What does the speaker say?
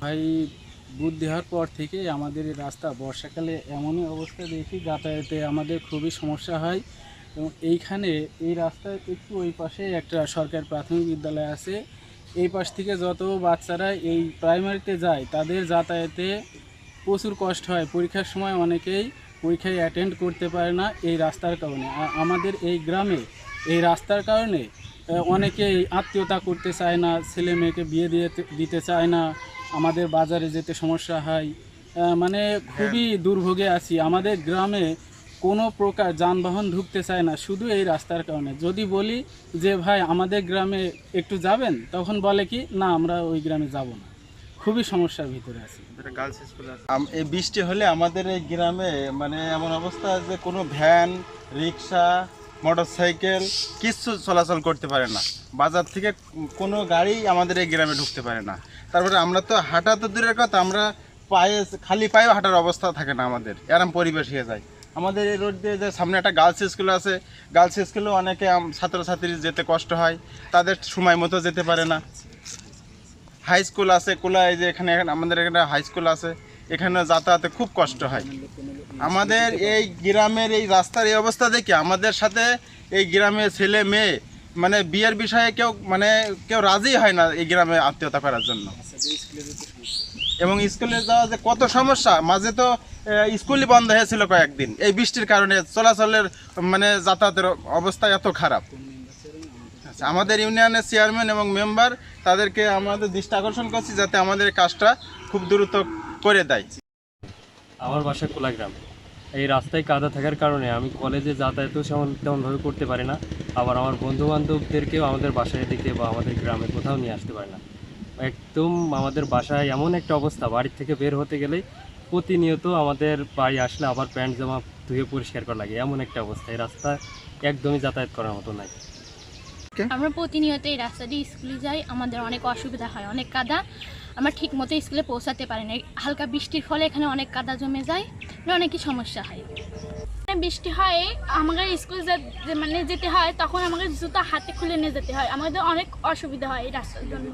ভাই, বুদ্ধি দেওয়ার পর থেকে আমাদের এই রাস্তা। বর্ষাকালে এমনই অবস্থা দেখি, যাতায়াতে আমাদের খুবই সমস্যা হয় এবং এইখানে এই রাস্তার একটু ওই পাশে একটা সরকারি প্রাথমিক বিদ্যালয় আছে। এই পাশ থেকে যত বাচ্চারা এই প্রাইমারিতে যায় তাদের যাতায়াতে প্রচুর কষ্ট হয়। পরীক্ষার সময় অনেকেই পরীক্ষায় অ্যাটেন্ড করতে পারে না এই রাস্তার কারণে। আর আমাদের এই গ্রামে এই রাস্তার কারণে অনেকেই আত্মীয়তা করতে চায় না ছেলে মেয়েকে বিয়ে দিয়ে দিতে চায় না আমাদের বাজারে যেতে সমস্যা হয়। মানে খুবই দুর্ভোগে আছি। আমাদের গ্রামে কোনো প্রকার যানবাহন ঢুকতে চায় না শুধু এই রাস্তার কারণে। যদি বলি যে ভাই আমাদের গ্রামে একটু যাবেন? তখন বলে কি না আমরা ওই গ্রামে যাব না। খুবই সমস্যার ভিতরে আছি। এই বৃষ্টি হলে আমাদের এই গ্রামে মানে এমন অবস্থা যে কোনো ভ্যান রিক্সা মোটরসাইকেল কিচ্ছু চলাচল করতে পারে না। বাজার থেকে কোনো গাড়ি আমাদের এই গ্রামে ঢুকতে পারে না। তারপরে আমরা তো হাঁটা তো দূরের কথা আমরা পায়ে খালি পায়েও হাঁটার অবস্থা থাকে না আমাদের। এরম পরিবেশ হয়ে যায়। আমাদের এই রোড দিয়ে যে সামনে একটা গার্লস স্কুল আছে, গার্লস স্কুলেও অনেকে ছাত্রছাত্রী যেতে কষ্ট হয়, তাদের সময় মতো যেতে পারে না। হাই স্কুল আছে, কোলায় যে এখানে আমাদের এখানে হাই স্কুল আছে, এখানে যাতায়াতে খুব কষ্ট হয়। আমাদের এই গ্রামের এই রাস্তার এই অবস্থা দেখে আমাদের সাথে এই গ্রামের ছেলে মেয়ে মানে বিয়ের বিষয়ে কেউ মানে কেউ রাজি হয় না এই গ্রামে আত্মীয়তা করার জন্য। এবং স্কুলে যাওয়া যে কত সমস্যা মাঝে তো স্কুলই বন্ধ হয়েছিল কয়েকদিন। এই বৃষ্টির কারণে চলাচলের মানে যাতায়াতের অবস্থা এত খারাপ। আচ্ছা, আমাদের ইউনিয়নের চেয়ারম্যান এবং মেম্বার তাদেরকে আমাদের দৃষ্টি আকর্ষণ করছি যাতে আমাদের কাজটা খুব দ্রুত করে দেয়। আমার বাসা কোলাগ্রাম। এই রাস্তায় কাদা থাকার কারণে আমি কলেজে যাতায়াতও সেমন তেমনভাবে করতে পারি না। আবার আমার বন্ধু বান্ধবদেরকেও আমাদের বাসায় দিতে বা আমাদের গ্রামে কোথাও নিয়ে আসতে পারি না। একদম আমাদের বাসায় এমন একটা অবস্থা বাড়ির থেকে বের হতে গেলেই প্রতিনিয়ত আমাদের বাড়ি আসলে আবার প্যান্ট জামা ধুয়ে পরিষ্কার করা লাগে এমন একটা অবস্থা। এই রাস্তা একদমই যাতায়াত করার মতো নাই। আমরা প্রতিনিয়ত এই রাস্তা দিয়ে স্কুলে যাই আমাদের অনেক অসুবিধা হয় অনেক কাদা। আমরা ঠিক মতো স্কুলে পৌঁছাতে পারি না। হালকা বৃষ্টির ফলে এখানে অনেক কাদা জমে যায় মানে অনেকই সমস্যা হয়। বৃষ্টি হয় আমাকে স্কুল মানে যেতে হয় তখন আমাকে জুতা হাতে খুলে নিয়ে যেতে হয়। আমাদের অনেক অসুবিধা হয় এই রাস্তার জন্য।